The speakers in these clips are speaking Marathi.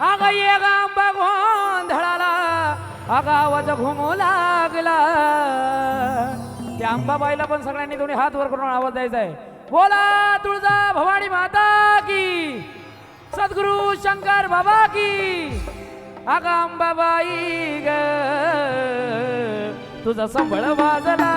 अग ये गांबा गोंधळाला अग आवाज घुमू लागला. त्या अंबाबाईला पण सगळ्यांनी दोन्ही हात वर करून आवाज द्यायचा आहे. बोला तुळजा भवानी माता की सद्गुरु शंकर बाबा की. अग अंबाबाई ग तुझा संभळ वाजला.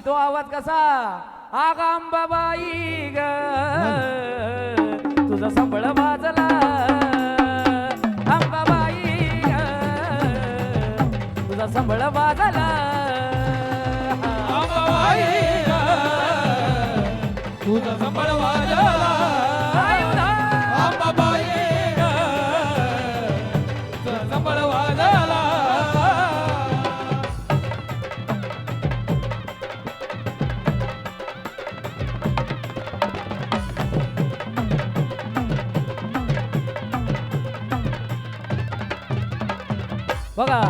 तो आवाज कसा? आगाम बाबाई ग. तुझा संबळ वाजला अंबाबाई तुझा संबळ वाजला अंबाबाई तुझा संबळ वाजला. बघा.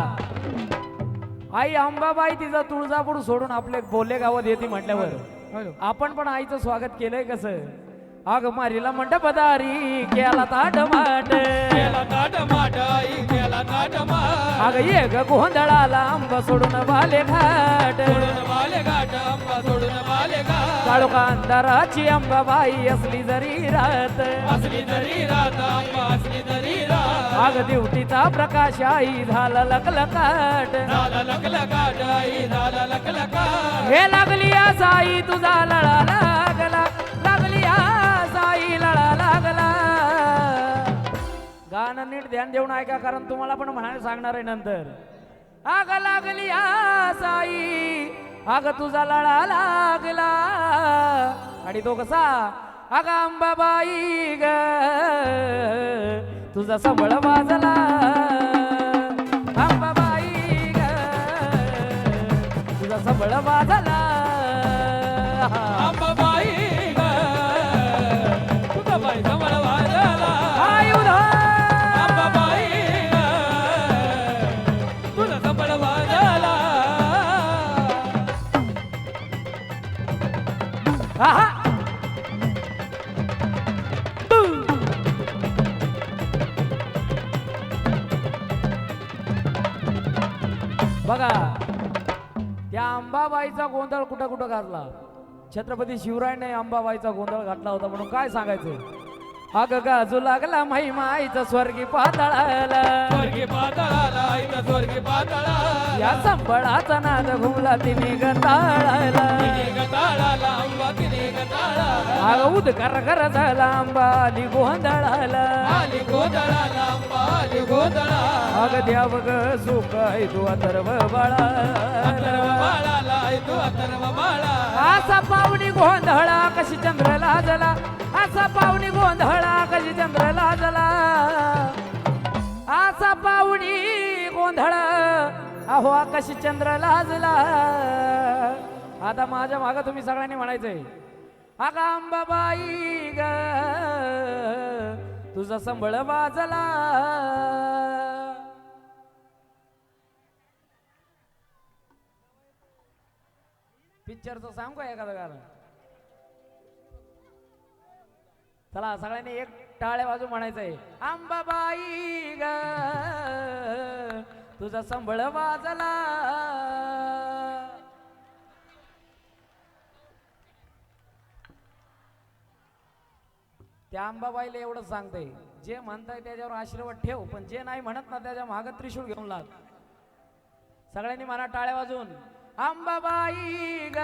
आई अंबाबाई तिचा तुळजापूर सोडून आपले बोले गावात येते म्हटल्यावर. आपण पण आईचं स्वागत केलंय कसं? अग मारीला मंडप दारी केला ताट माट. केला ताट माट आई केला ताट माट. अग ये ग गोंधळाला आंबा सोडून बाले घाट. सोडून बाले घाट अंबा सोडून बाले घाट. काळोखा अंधाराची अंबाबाई असली जरी रात. असली रात अंबा दिवटीचा प्रकाश आई झाला लकलकाट झाला आई झाला हे लागली आ साई तुझा लळा लागला. लागली आ साई लळा लागला. गाणं नीट ध्यान देऊन ऐका कारण तुम्हाला पण म्हणायला सांगणार आहे नंतर. आग लागली आ साई आग तुझा लळा लागला. आणि तो कसा? आग अंबाबाई ग. तुझा संबळ वाजला. अंबाबाई ग. तुझा सबळ वाजला. बघा त्या अंबाबाईचा गोंधळ कुठं कुठं घातला? छत्रपती शिवरायाने अंबाबाईचा गोंधळ घातला होता म्हणून काय सांगायचं? अग गाजू लागला स्वर्गी पातळाला. स्वर्गी पाताळाला इथं स्वर्गी पाताळाला. या संबळाचा नाद घुमला तिने गंताळाला. तिने गताळाला अंबा तिने गताळाला. अग उदकार कर झाला अंबा आली गोंधळाला. आली गोदळाला अंबा आली गोदळा अग द्याव ग सुख आहे तू अथर्व बाळा. अथर्व बाळाला तू अथर्व बाळा. असा पाहुणी गोंधळा कशी चंद्र लाजला असा पाहुणी गोंधळा कशी चंद्र लाजला असा पाहुणी गोंधळ अहो कशी चंद्र लाजला आता माझ्या माग तुम्ही सगळ्यांनी म्हणायचंय अगा अंबाबाई ग तुझा संबळ वाजला. पिक्चरचं सांगू का एखादं गाणं? चला सगळ्यांनी एक टाळ्या बाजू म्हणायचंय. आंबाबाई ग तुझा संभळ वाजला. त्या अंबाबाईला एवढं सांगते जे म्हणताय त्याच्यावर आशीर्वाद ठेव पण जे नाही म्हणत ना त्याच्या माग त्रिशूळ घेऊन लाग. सगळ्यांनी म्हणा टाळ्या वाजून अंबाबाई ग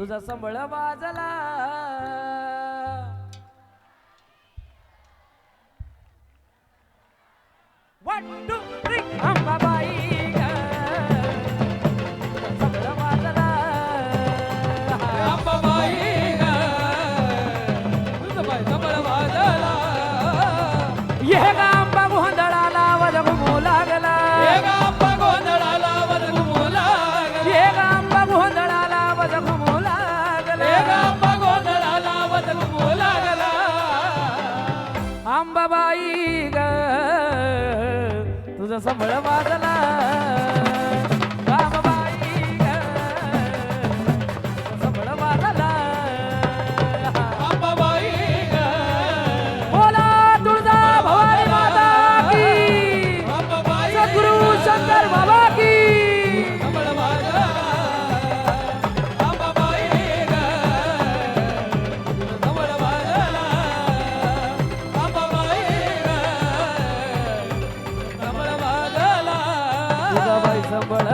तुझा संबळ वाजला संभळ माजला ಬಳ